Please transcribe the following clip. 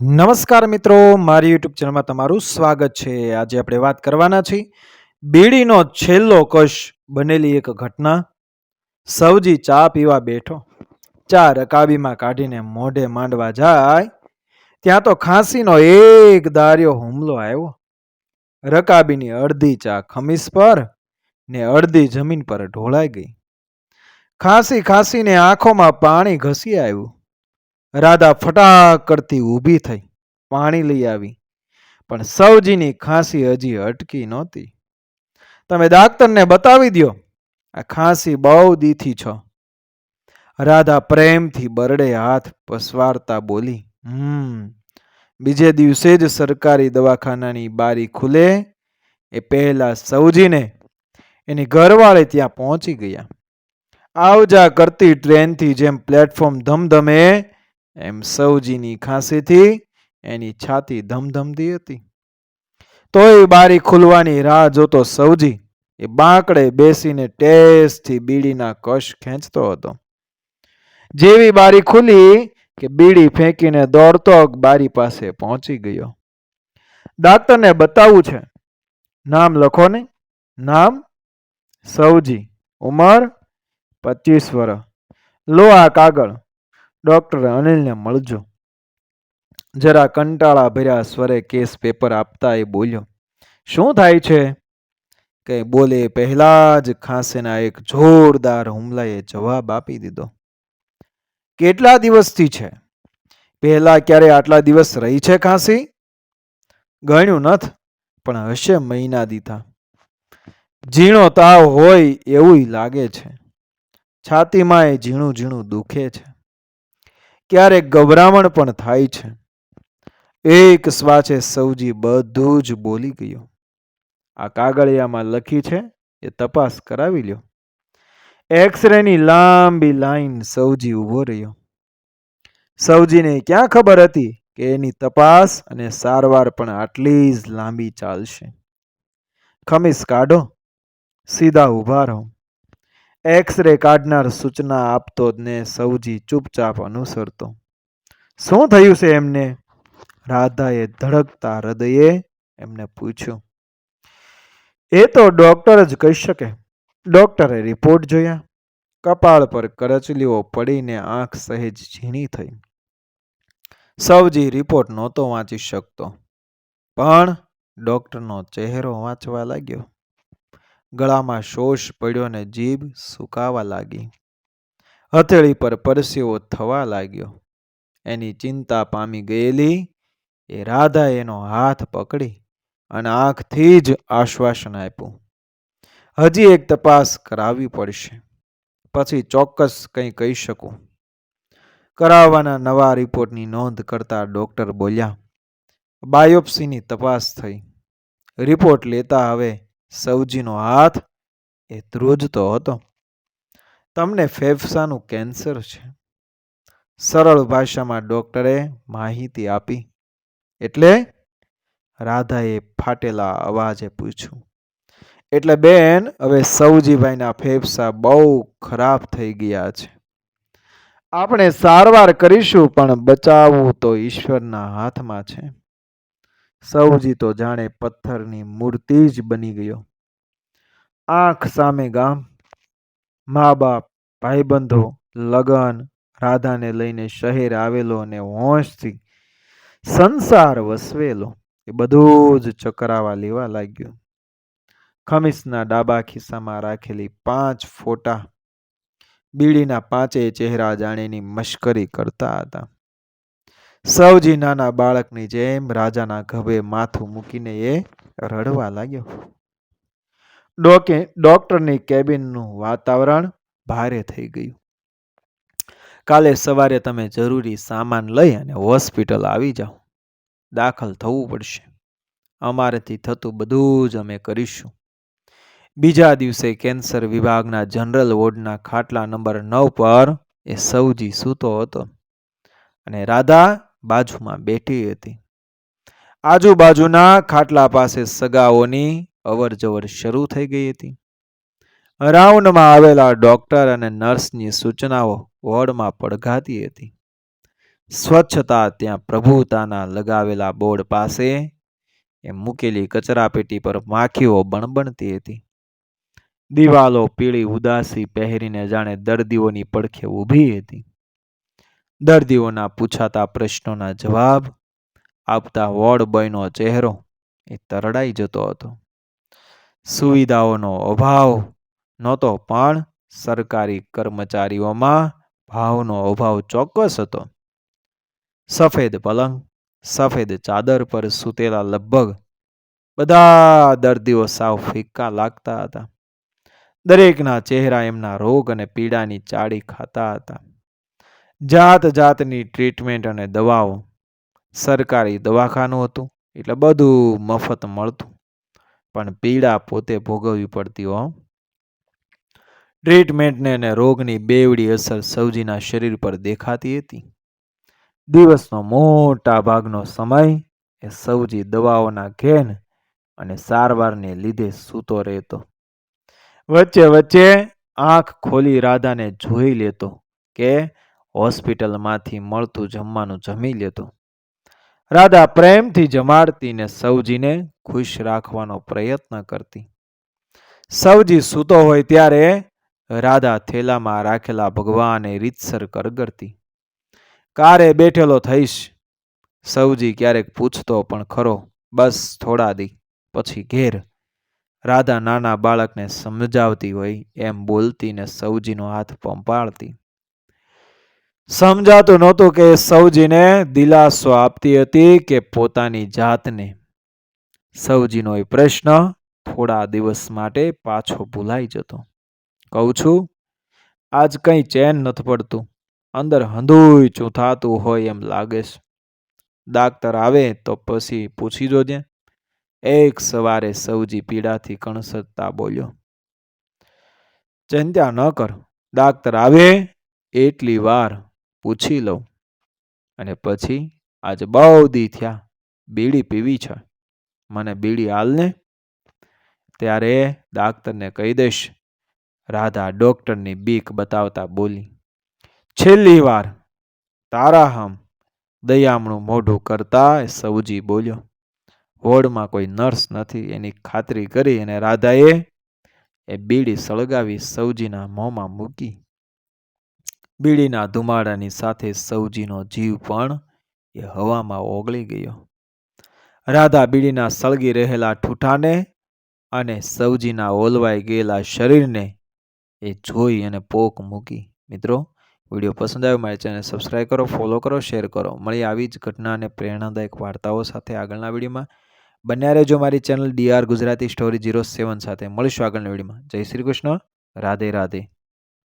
નમસ્કાર મિત્રો, મારી યુટ્યુબ ચેનલમાં તમારું સ્વાગત છે. આજે આપણે વાત કરવાના છીએ. બીડીનો છેલ્લો કશ બનેલી એક ઘટના. સૌજી ચા પીવા બેઠો. ચા રકાબીમાં કાઢીને મોઢે માંડવા જાય. ત્યાં તો ખાંસીનો એક દાર્યો હુમલો આવ્યો. રકાબીની અડધી ચા ખમીસ પર ને અડધી જમીન પર ઢોળાઈ ગઈ. ખાંસી ખાંસીને આંખોમાં પાણી ઘસી આવ્યું. રાધા ફટાકડથી ઊભી થઈ, પાણી લઈ આવી. પણ સૌજીની ખાંસી હજી અટકી નહોતી. તમે ડાક્ટરને બતાવી દ્યો, આ ખાંસી બહુ દીથી છો. રાધા પ્રેમથી બરડે હાથ પસવારતા બોલી, હમ, બીજે દિવસે જ સરકારી દવાખાનાની બારી ખુલે, એ પહેલા સૌજીને એની ઘરવાળે ત્યાં પહોંચી ગયા. આવજા કરતી ટ્રેનથી જેમ પ્લેટફોર્મ ધમધમે એમ સૌજીની ખાંસીથી એની છાતી ધમધમતી હતી. તોય બારી ખુલવાની રાહ જોતો સૌજી એ બાંકડે બેસીને ટેસથી બીડીના કશ ખેંચતો હતો. જેવી બારી ખુલી કે બીડી ફેંકીને દોડતો બારી પાસે પહોંચી ગયો. ડાક્ટરને બતાવવું છે. નામ લખો ને. નામ? સૌજી. ઉંમર? પચીસ વર્ષ લો આ કાગળ. ડોક્ટર અનિલને મળજો. જરા કંટાળા ભર્યા સ્વરે કેસ પેપર આપતા એ બોલ્યો, શું થાય છે? કઈ બોલે, પહેલા જ ખાંસીના એક જોરદાર હુમલાએ જવાબ આપી દીધો. કેટલા દિવસથી છે? પહેલા ક્યારે આટલા દિવસ રહી છે ખાંસી? ગણ્યું નથ, પણ હશે મહિના દીધા. ઝીણો તાવ હોય એવું લાગે છે. છાતીમાં એ ઝીણું ઝીણું દુખે છે. ક્યારેક ગભરામણ પણ થાય છે. એક શ્વાસે સૌજી બધું જ બોલી ગયો. આ કાગળિયામાં લખી છે, એ તપાસ કરાવી લ્યો. એક્સરેની લાંબી લાઈન સૌજી ઊભો રહ્યો. સૌજીને ક્યાં ખબર હતી કે એની તપાસ અને સારવાર પણ આટલી જ લાંબી ચાલશે. ખમીસ કાઢો. સીધા ઊભા રહો. એક્સરે કાઢનાર સૂચના આપતો જ ને સૌજી ચૂપચાપ અનુસરતો. શું થયું છે એમને? રાધાએ ધડકતા હૃદયે એમને પૂછ્યું. એ તો ડોક્ટર જ કહી શકે. ડોક્ટરે રિપોર્ટ જોયા. કપાળ પર કરચલીઓ પડીને આંખ સહેજ ઝીણી થઈ. સૌજી રિપોર્ટ નહોતો વાંચી શકતો. પણ ડોક્ટરનો ચહેરો વાંચવા લાગ્યો. ગળામાં શોષ પડ્યો ને જીભ સુકાવા લાગી. હથેળી પર પરસેવો થવા લાગ્યો. એની ચિંતા પામી ગયેલી એ રાધા એનો હાથ પકડી અને આંખથી જ આશ્વાસન આપ્યું. હજી એક તપાસ કરાવવી પડશે. પછી ચોક્કસ કંઈ કહી શકું. કરાવવાના નવા રિપોર્ટની નોંધ કરતા ડૉક્ટર બોલ્યા, બાયોપ્સીની તપાસ થઈ. રિપોર્ટ લેતા હવે સૌજીનો હાથ એ ધ્રુજતો હતો. તમને ફેફસાનું કેન્સર છે. સરળ ભાષામાં ડોક્ટરે માહિતી આપી. એટલે રાધાએ ફાટેલા અવાજે પૂછ્યું. એટલે બેન, હવે સૌજીભાઈના ફેફસા બહુ ખરાબ થઈ ગયા છે. આપણે સારવાર કરીશું, પણ બચાવવું તો ઈશ્વરના હાથમાં છે. સૌજી તો જાણે પથ્થરની મૂર્તિ જ બની ગયો. આંખ સામે ગામ મા બાપ ભાઈબંધો, લગન, રાધાને લઈને શહેર આવેલો અને હોંશથી સંસાર વસવેલો, એ બધું જ ચકરાવા લેવા લાગ્યું. ખમીસના ડાબા ખિસ્સામાં રાખેલી પાંચ ફોટા, બીડીના પાંચેય ચહેરા જાણેની મશ્કરી કરતા હતા. સૌજી નાના બાળકની જેમ રાજાના ગભે માથું મૂકીને એ રડવા લાગ્યો. ડોકે, ડોક્ટરની કેબિનનું વાતાવરણ ભારે થઈ ગયું. કાલે સવારે તમે જરૂરી સામાન લઈ અને હોસ્પિટલ આવી જાઓ. દાખલ થવું પડશે. અમારેથી થતું બધું જ અમે કરીશું. બીજા દિવસે કેન્સર વિભાગના જનરલ વોર્ડના ખાટલા નંબર નવ પર એ સૌજી સૂતો હતો. અને રાધા બાજુમાં બેઠી હતી. આજુબાજુના ખાટલા પાસે સગાઓની અવરજવર શરૂ થઈ ગઈ હતી. રાઉન્ડમાં આવેલા ડોક્ટર અને નર્સની સૂચનાઓ વોર્ડમાં પડઘાતી હતી. સ્વચ્છતા ત્યાં પ્રભુતાના લગાવેલા બોર્ડ પાસે એ મૂકેલી કચરાપેટી પર માખીઓ બણબણતી હતી. દિવાલો પીળી ઉદાસી પહેરીને જાણે દર્દીઓની પડખે ઊભી હતી. દર્દીઓના પૂછાતા પ્રશ્નોના જવાબ આપતા વોર્ડ બોયનો ચહેરો એ તરડાઈ જતો હતો. સુવિધાઓનો અભાવ નહોતો, પણ સરકારી કર્મચારીઓમાં ભાવનો અભાવ ચોક્કસ હતો. સફેદ પલંગ, સફેદ ચાદર પર સૂતેલા લગભગ બધા દર્દીઓ સાવ ફિક્કા લાગતા હતા. દરેકના ચહેરા એમના રોગ અને પીડાની ચાડી ખાતા હતા. જાત જાતની ટ્રીટમેન્ટ અને દવાઓ. સરકારી દવાખાનું હતું, એટલે બધું મફત મળતું. પણ પીડા પોતે ભોગવવી પડતી હો. ટ્રીટમેન્ટને અને રોગની બેવડી અસર સૌજીના શરીર પર દેખાતી હતી. દિવસનો મોટા ભાગનો સમય એ સૌજી દવાઓના ઘેન અને સારવારને લીધે સૂતો રહેતો. વચ્ચે વચ્ચે આંખ ખોલી રાધાને જોઈ લેતો કે હોસ્પિટલમાંથી મળતું જમવાનું જમી લેતો. રાધા પ્રેમથી જમાડતી ને સૌજીને ખુશ રાખવાનો પ્રયત્ન કરતી. સૌજી સૂતો હોય ત્યારે રાધા થેલામાં રાખેલા ભગવાને રીતસર કરગરતી. કારે બેઠેલો થઈશ. સૌજી ક્યારેક પૂછતો પણ ખરો, બસ થોડા દી, પછી ઘેર. રાધા નાના બાળકને સમજાવતી હોય એમ બોલતી ને સૌજીનો હાથ પંપાળતી. સમજાતું નહોતું કે સૌજીને દિલાસો આપતી હતી કે પોતાની જાતને. સૌજીનો એ પ્રશ્ન થોડા દિવસ માટે પાછો ભૂલાઈ જતો. કહું છું, આજ કંઈ ચેન નથી પડતું. અંદર હંધુય ચૂંથાતું હોય એમ લાગે છે. ડાક્ટર આવે તો પછી પૂછી જોજે. એક સવારે સૌજી પીડાથી કણસરતા બોલ્યો. ચિંતા ન કર, ડાક્ટર આવે એટલી વાર પૂછી લઉં. અને પછી આજે બહુ દી થયા. બીડી પીવી છે. મને બીડી હાલને ત્યારે ડાક્ટરને કહી દઈશ, રાધા, ડોક્ટરની બીક બતાવતા બોલી, છેલ્લી વાર તારા હમ દયામણું મોઢું કરતા સૌજી બોલ્યો, વોર્ડમાં કોઈ નર્સ નથી. એની ખાતરી કરી અને રાધાએ એ બીડી સળગાવી સૌજીના મોંમાં મૂકી. બીડીના ધુમાડાની સાથે સૌજીનો જીવ પણ એ હવામાં ઓગળી ગયો. રાધા બીડીના સળગી રહેલા ઠૂઠાને અને સૌજીના ઓલવાઈ ગયેલા શરીરને એ જોઈ અને પોક મૂકી. મિત્રો, વીડિયો પસંદ આવ્યો મારી ચેનલ સબસ્ક્રાઈબ કરો, ફોલો કરો, શેર કરો. મળી આવી જ ઘટના અને પ્રેરણાદાયક વાર્તાઓ સાથે આગળના વિડીયોમાં. બન્યા રહેજો મારી channel D R Gujarati story zero seven સાથે. મળીશું આગળના વિડીયોમાં. જય શ્રી કૃષ્ણ. રાધે રાધે.